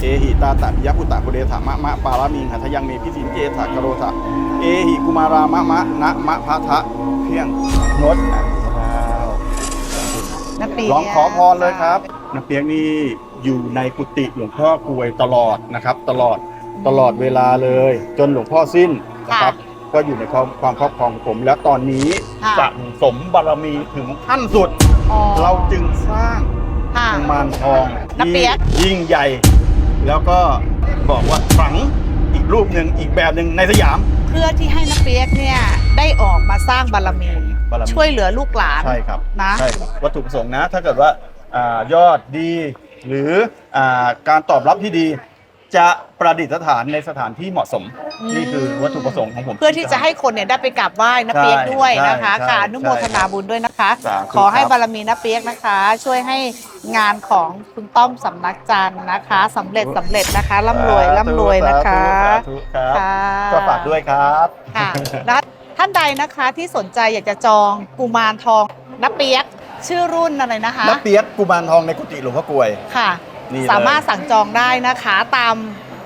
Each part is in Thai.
เอหิตาตะปิยพุตตะปุเรถามะมะปารามิงหัทยังเมพิสินเจถากโรธะเอหิกุมารามะมะนะมะพะทะเพียงงดอะว้าวน้าเปียกลองขอพรเลยครับน้าเปียกนี่อยู่ในกุฏิหลวงพ่อกรวยตลอดนะครับ ตลอดตลอดเวลาเลย จนหลวงพ่อสิ้นนะครับ ก็อยู่ในความความครอบครองของผม แล้วตอนนี้ค่ะสั่งสมบารมีถึงขั้นสุดอ๋อเราจึงสร้างค่ะกุมารทองน้าเปี๊ยกที่ยิ่งใหญ่ แล้วก็บอกว่าฝังอีกรูปหนึ่งอีกแบบหนึ่งในสยาม เพื่อที่ให้น้าเปียกเนี่ยได้ออกมาสร้างบารมี บารมี ช่วยเหลือลูกหลานใช่ครับนะใช่ครับวัตถุประสงค์นะ ถ้าเกิดว่าอายอดดี หรืออาการตอบรับที่ดี จะประดิษฐานในสถานที่เหมาะสมอืมนี่คือวัตถุประสงค์ของผม เพื่อที่จะให้คนเนี่ยได้ไปกราบไหว้น้าเปียกด้วยนะคะใช่ใช่ค่ะอนุโมทนาบุญด้วยนะคะ สาธุขอให้ครับ บารมีน้าเปียกนะคะ ช่วยให้งานของคุณต้อมสำนักจันทร์นะคะสำเร็จสำเร็จนะคะร่ำรวยร่ำรวยนะคะสาธุครับค่ะก็ฝากด้วยครับ ค่ะแล้วท่านใดนะคะที่สนใจอยากจะจองกุมารทองน้าเปียกชื่อรุ่นอะไรนะคะน้าเปียกกุมารทองในกุฏิหลวงพ่อกลวย ค่ะ นี่เลย สามารถสั่งจองได้นะคะตาม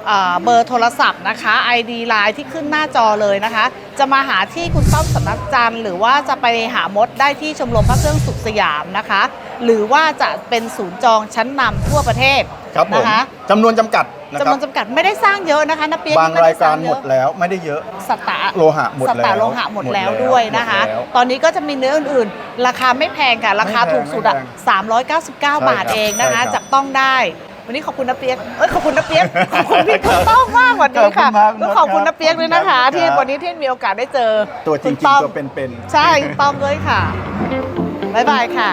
เอ่อเบอร์โทรศัพท์นะคะ ID Line ที่ขึ้นหน้าจอเลยนะคะ จะมาหาที่คุณต้อมสำนักจันทร์หรือว่าจะไปหามดได้ที่ชมรมพระเครื่องสุขสยามนะคะ หรือว่าจะเป็นศูนย์จองชั้นนำทั่วประเทศครับผมนะคะ จำนวนจำกัด นะคจำนรัวนจำกัดไม่ได้สร้างเยอะนะคะนะเปียกบางไม่ราได้ยสการงหเยมอะดแล้วไม่ได้เยอะสตาร์โลหะหมดสแล้วตาร์โลหะหมดแล้วหมดแล้วด้วยนะคะ หมดแล้วตอนนี้ก็จะมีเนื้ออื่นๆ ราคาไม่แพงค่ะราคาไม่แพงถูกสุดอะไม่แพ399ใช่บาทครับเองนะคะใช่ครับจับต้องได้ วันนี้ขอบคุณนะเปียกเอ้ยขอบคุณนะเปียกขอบคุณพี่คุณต้อมมากวันนี้ค่ะขอบคุณมากแล้วขอบคุณนะเปียกด้วยนะคะครับ ที่วันนี้ที่มีโอกาสได้เจอตัวจริคุงณต้อมๆตัวเป็นๆ ใช่คุณต้อมด้วยค่ะบ๊ายบายค่ะ